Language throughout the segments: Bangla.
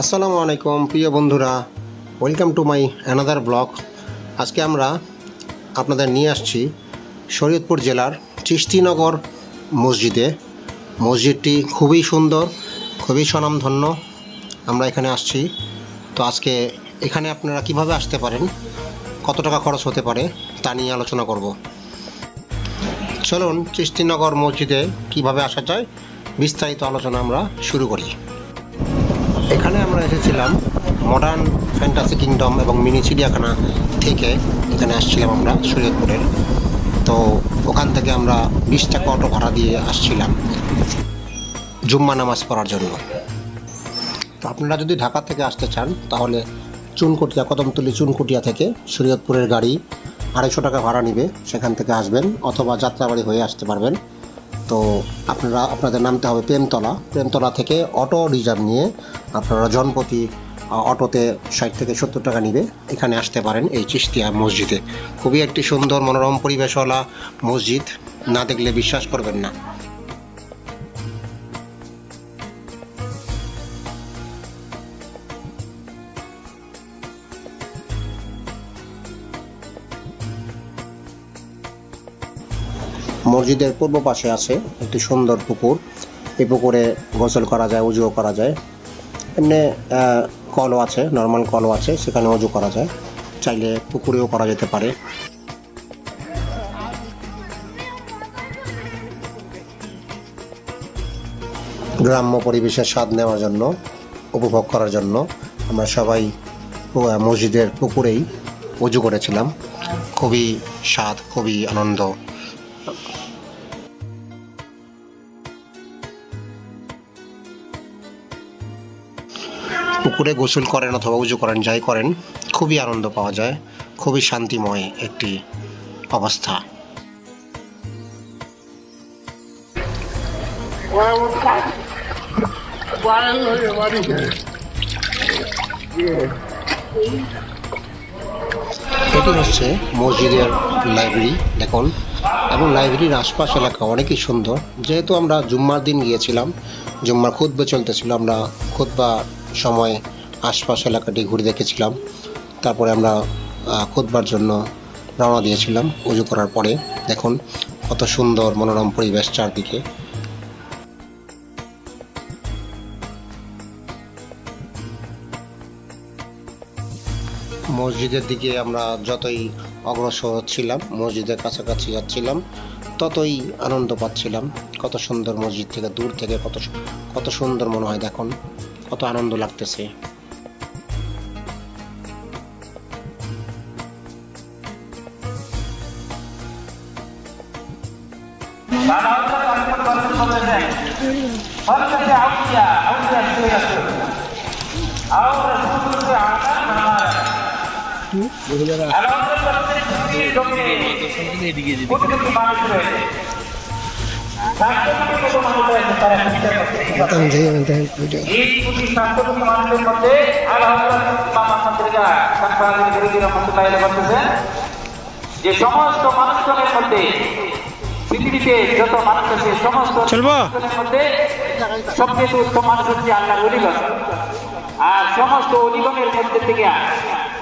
আসসালামু আলাইকুম, প্রিয় বন্ধুরা। Welcome to my another blog আজকে আমরা আপনাদের নিয়ে আসছি শরীয়তপুর জেলার চিস্তিনগর মসজিদে। মসজিদটি খুবই সুন্দর, খুবই স্বনামধন্য। আমরা এখানে আসছি। তো আজকে এখানে আপনারা কীভাবে আসতে পারেন, কত টাকা খরচ হতে পারে, তা নিয়ে আলোচনা করব। চলুন চিস্তিনগর মসজিদে কীভাবে আসা যায়, বিস্তারিত আলোচনা আমরা শুরু করি। এখানে আমরা এসেছিলাম মডার্ন ফ্যান্টাসি কিংডম এবং মিনি চিড়িয়াখানা থেকে। এখানে আসছিলাম আমরা শরীয়তপুরের তো ওখান থেকে আমরা বিশ টাকা অটো ভাড়া দিয়ে আসছিলাম জুম্মা নামাজ পড়ার জন্য। তো আপনারা যদি ঢাকা থেকে আসতে চান, তাহলে চুনকুটিয়া, কদমতলি চুনকুটিয়া থেকে শরীয়তপুরের গাড়ি আড়াইশো টাকা ভাড়া নিবে। সেখান থেকে আসবেন অথবা যাত্রাবাড়ি হয়ে আসতে পারবেন। তো আপনারা, আপনাদের নামতে হবে প্রেমতলা। প্রেমতলা থেকে অটো রিজার্ভ নিয়ে আপনারা জনপতি অটোতে ষাট থেকে সত্তর টাকা নিবে। এখানে আসতে পারেন এই চিস্তিয়া মসজিদে। খুবই একটি সুন্দর মনোরম পরিবেশওয়ালা মসজিদ। না দেখলে বিশ্বাস করবেন না। মসজিদের পূর্ব পাশে আছে একটি সুন্দর পুকুর। এই পুকুরে গোসল করা যায়, উজুও করা যায়। এমনি কলও আছে নর্মাল কলও আছে, সেখানে উজু করা যায়। চাইলে পুকুরেও করা যেতে পারে। গ্রাম্য পরিবেশের স্বাদ নেওয়ার জন্য, উপভোগ করার জন্য আমরা সবাই মসজিদের পুকুরেই উজু করেছিলাম। খুবই স্বাদ, খুবই আনন্দ। পুকুরে গোসল করেন অথবা উজু করেন, যাই করেন, খুবই আনন্দ পাওয়া যায়, খুবই শান্তিময় একটি অবস্থা। এটি হচ্ছে মসজিদের লাইব্রেরি দেখুন। এবং লাইব্রেরির আশপাশ এলাকা অনেকই সুন্দর। যেহেতু আমরা জুম্মার দিন গিয়েছিলাম জুম্মার খুদ্া চলতেছিল আমরা খুদ্া সময় আশপাশ এলাকাটি ঘুরে দেখেছিলাম। তারপরে আমরা আহ, খুতবার জন্য রওনা দিয়েছিলাম উজু করার পরে। দেখুন কত সুন্দর মনোরম পরিবেশ চারদিকে। মসজিদের দিকে আমরা যতই অগ্রসর হচ্ছিলাম, মসজিদের কাছাকাছি যাচ্ছিলাম, ততই আনন্দ পাচ্ছিলাম। কত সুন্দর মসজিদ থেকে দূর থেকে কত কত সুন্দর মনে হয় দেখুন, কত আনন্দ লাগতেছে। আউলিয়া আল্লাহ রেজা সাকরানি বিরোধী রহমতুল্লাহ আলাইহি বলতেছেন যে সমস্ত মানুষজনের মধ্যে পৃথিবীতে যত মানুষ আছে সমস্ত মধ্যে সবচেয়ে উত্তম মানুষ হচ্ছে আল্লাহর অলিগণ আর সমস্ত অলিগণের মধ্যে থেকে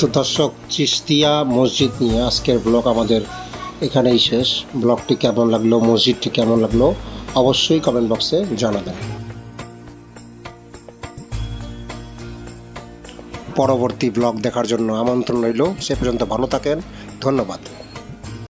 তো দর্শক চিস্তিয়া মসজিদ নিয়ে আজকের ব্লগ আমাদের এখানেই শেষ। ব্লগটি কেমন লাগল, মসজিদটি কেমন লাগল, অবশ্যই কমেন্ট বক্সে জানাবেন। পরবর্তী ব্লগ দেখার জন্য আমন্ত্রণ রইল। সে পর্যন্ত ভালো থাকেন। ধন্যবাদ।